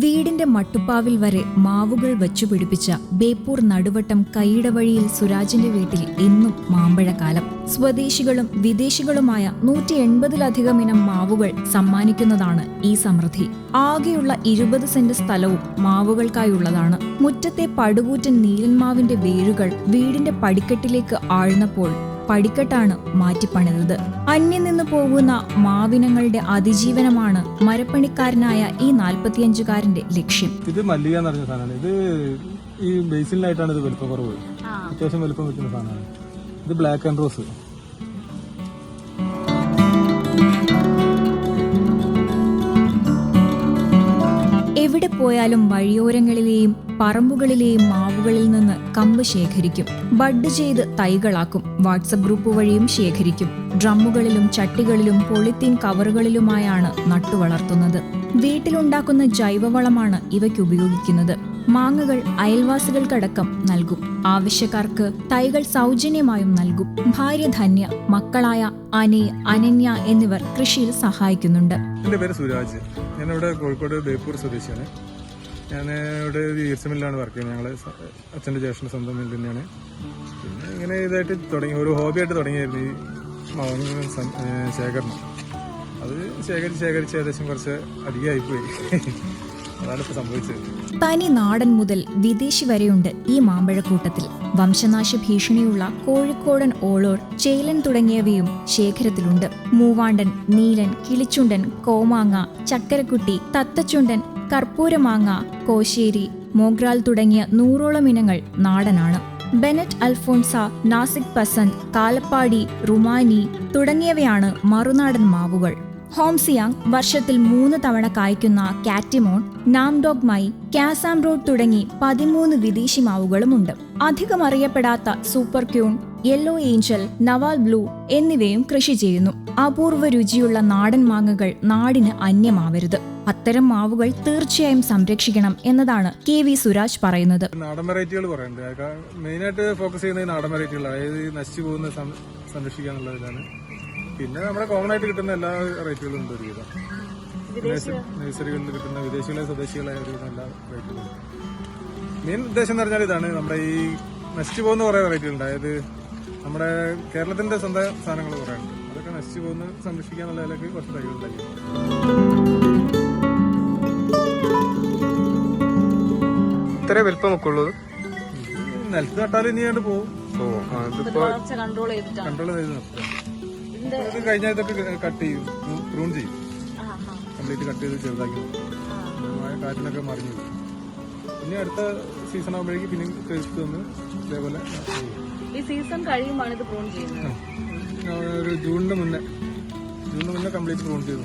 വീടിന്റെ മട്ടുപ്പാവിൽ വരെ മാവുകൾ വച്ചു പിടിപ്പിച്ച ബേപ്പൂർ നടുവട്ടം കൈയിടവഴിയിൽ സുരാജിന്റെ വീട്ടിൽ ഇന്നും മാമ്പഴക്കാലം. സ്വദേശികളും വിദേശികളുമായ നൂറ്റി എൺപതിലധികം ഇനം മാവുകൾ സമ്മാനിക്കുന്നതാണ് ഈ സമൃദ്ധി. ആകെയുള്ള ഇരുപത് സെന്റ് സ്ഥലവും മാവുകൾക്കായുള്ളതാണ്. മുറ്റത്തെ പടുകൂറ്റൻ നീലന്മാവിന്റെ വേരുകൾ വീടിന്റെ പടിക്കെട്ടിലേക്ക് ആഴ്ന്നപ്പോൾ പടിക്കെട്ടാണ് മാറ്റിപ്പണിതത്. അന്യം നിന്ന് പോകുന്ന മാവിനങ്ങളുടെ അതിജീവനമാണ് മരപ്പണിക്കാരനായ ഈ നാൽപ്പത്തിയഞ്ചുകാരന്റെ ലക്ഷ്യം. ഇത് മല്ലിക എന്ന് പറഞ്ഞ സാധനമാണ്. ഇത് ഈ ബേസിലായിട്ടാണ് ഇത് വലുപ്പം കുറവ് അത്യാവശ്യം വലുപ്പം വെക്കുന്ന സാധനമാണ്. ഇത് ബ്ലാക്ക് ആൻഡ് റോസ്. പോയാലും വഴിയോരങ്ങളിലെയും പറമ്പുകളിലെയും മാവുകളിൽ നിന്ന് കമ്പ് ശേഖരിക്കും. ബഡ് ചെയ്ത് തൈകളാക്കും. വാട്സപ്പ് ഗ്രൂപ്പ് വഴിയും ശേഖരിക്കും. ഡ്രമ്മുകളിലും ചട്ടികളിലും പൊളിത്തീൻ കവറുകളിലുമായാണ് നട്ടുവളർത്തുന്നത് വീട്ടിലുണ്ടാക്കുന്ന ജൈവവളമാണ് ഇവയ്ക്ക് ഉപയോഗിക്കുന്നത്. മാങ്ങകൾ അയൽവാസികൾക്കടക്കം നൽകും. ആവശ്യക്കാർക്ക് തൈകൾ സൗജന്യമായും നൽകും. ഭാര്യ ധന്യ മക്കളായ അനെ അനന്യ എന്നിവർ കൃഷിയിൽ സഹായിക്കുന്നുണ്ട്. എന്റെ പേര് സുരാജ്. ഞാൻ ഇവിടെ കോഴിക്കോട് ബേപ്പൂർ സ്വദേശിയാണ്. ഞാൻ ഇവിടെ ഈർച്ച മില്ലാണ് വർക്ക് ചെയ്യുന്നത്. ഞങ്ങൾ അച്ഛന്റെ ജ്യേഷ്ഠന്റെ സ്വന്തം മില്ല് തന്നെയാണ്. പിന്നെ ഇങ്ങനെ ഇതായിട്ട് തുടങ്ങി. ഒരു ഹോബിയായിട്ട് തുടങ്ങിയായിരുന്നു ഈ മാവങ്ങൾ ശേഖരണം. അത് ശേഖരിച്ച് ശേഖരിച്ച് ഏകദേശം കുറച്ച് അധികമായിപ്പോയി പനി നാടൻ മുതൽ വിദേശി വരെയുണ്ട് ഈ മാമ്പഴക്കൂട്ടത്തിൽ. വംശനാശ ഭീഷണിയുള്ള കോഴിക്കോടൻ ഓളോർ ചേലൻ തുടങ്ങിയവയും ശേഖരത്തിലുണ്ട്. മൂവാണ്ടൻ നീലൻ കിളിച്ചുണ്ടൻ കോമാങ്ങ ചക്കരക്കുട്ടി തത്തച്ചുണ്ടൻ കർപ്പൂരമാങ്ങ കോശേരി മോഗ്രാൽ തുടങ്ങിയ നൂറോളം ഇനങ്ങൾ നാടനാണ്. ബെനറ്റ് അൽഫോൺസ നാസിക് പസന്ത് കാലപ്പാടി റുമാനി തുടങ്ങിയവയാണ് മറുനാടൻ മാവുകൾ. ഹോംസിയാങ് വർഷത്തിൽ മൂന്ന് തവണ കായ്ക്കുന്ന കാറ്റിമോൺ നാംഡോഗ് മൈ കാസാം റോഡ് തുടങ്ങി പതിമൂന്ന് വിദേശി മാവുകളുമുണ്ട് അധികം അറിയപ്പെടാത്ത സൂപ്പർ ക്യൂൺ യെല്ലോ ഏഞ്ചൽ നവാൽ ബ്ലൂ എന്നിവയും കൃഷി ചെയ്യുന്നു. അപൂർവ രുചിയുള്ള നാടൻ മാങ്ങകൾ നാടിന് അന്യമാവരുത്. അത്തരം മാവുകൾ തീർച്ചയായും സംരക്ഷിക്കണം എന്നതാണ് കെ വി സുരാജ് പറയുന്നത്. നാടൻ വെറൈറ്റികൾ ഉണ്ട് മെയിനായിട്ട് ഫോക്കസ് ചെയ്യുന്നത് നാടൻ വെറൈറ്റികളാണ്. അതായത് നശിച്ചു പോകുന്ന സംരക്ഷിക്കാനുള്ളതാണ് പിന്നെ നമ്മുടെ കോമൺ ആയിട്ട് കിട്ടുന്ന എല്ലാ റേറ്റുകളും ഉണ്ട് ഒരുവിധം നേഴ്സ- നഴ്സറികളിൽ കിട്ടുന്ന വിദേശികളെ സ്വദേശികളെ ഒരുവിധം എല്ലാ റേറ്റുകളും മെയിൻ ഉദ്ദേശം എന്ന് പറഞ്ഞാൽ ഇതാണ്. നമ്മുടെ ഈ നശിച്ചു പോകുന്ന കുറേ വെറൈറ്റികളുണ്ട് അതായത് നമ്മുടെ കേരളത്തിന്റെ സ്വന്തം സാധനങ്ങൾ കുറേ ഉണ്ട്. അതൊക്കെ നശിച്ചു പോകുന്ന സംരക്ഷിക്കുക എന്നുള്ളതിലേക്ക് കുറച്ച് തൈകളുണ്ടാക്കി ഇത്ര വലിപ്പം വെക്കുള്ളൂ നിലത്ത് നട്ടാൽ ഇനി അങ്ങോട്ട് പോകും ഓ അതിപ്പോ കൺട്രോൾ ചെയ്തിട്ടാണ്. കൺട്രോൾ ചെയ്ത് നിർത്തുക. ഇത് കഴിഞ്ഞാൽ ഇതൊക്കെ കട്ട് ചെയ്യും. പ്രൂൺ ചെയ്യും. കംപ്ലീറ്റ് കട്ട് ചെയ്ത് ചെറുതാക്കി. കാറ്റിനൊക്കെ മറിഞ്ഞു പിന്നെ അടുത്ത സീസൺ ആകുമ്പോഴേക്കും പിന്നെ തെളിച്ച് വന്ന് ഇതേപോലെ ഈ സീസൺ കഴിയുമ്പോൾ ഇത് പ്രൂൺ ചെയ്യുന്നത്. ഒരു ജൂണിന് മുന്നേ. ജൂണിന് മുന്നേ കംപ്ലീറ്റ് പ്രൂൺ ചെയ്തു.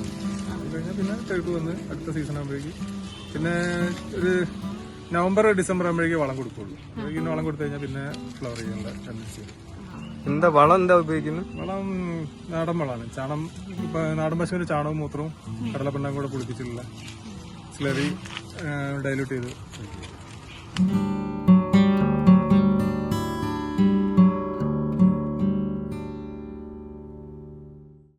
അത് കഴിഞ്ഞാൽ പിന്നെ തെഴുപ്പ് വന്ന് അടുത്ത സീസൺ ആകുമ്പോഴേക്കും പിന്നെ ഒരു നവംബർ ഡിസംബർ ആകുമ്പോഴേക്കും വളം കൊടുക്കുള്ളൂ. അപ്പോഴേക്കും വളം കൊടുത്തു കഴിഞ്ഞാൽ പിന്നെ ഫ്ലവർ ചെയ്യാനുള്ള ടെൻഡൻസി എന്താ വളം എന്താ ഉപയോഗിക്കുന്നത് വളം നാടൻ വളമാണ് ചാണം ഇപ്പൊ നാടൻ പശുവിന്റെ ചാണകവും മൂത്രവും കടലപ്പണ്ണം കൂടെ പുളിപ്പിച്ചിട്ടുള്ള സ്ലറി ഡൈലൂട്ട് ചെയ്ത്.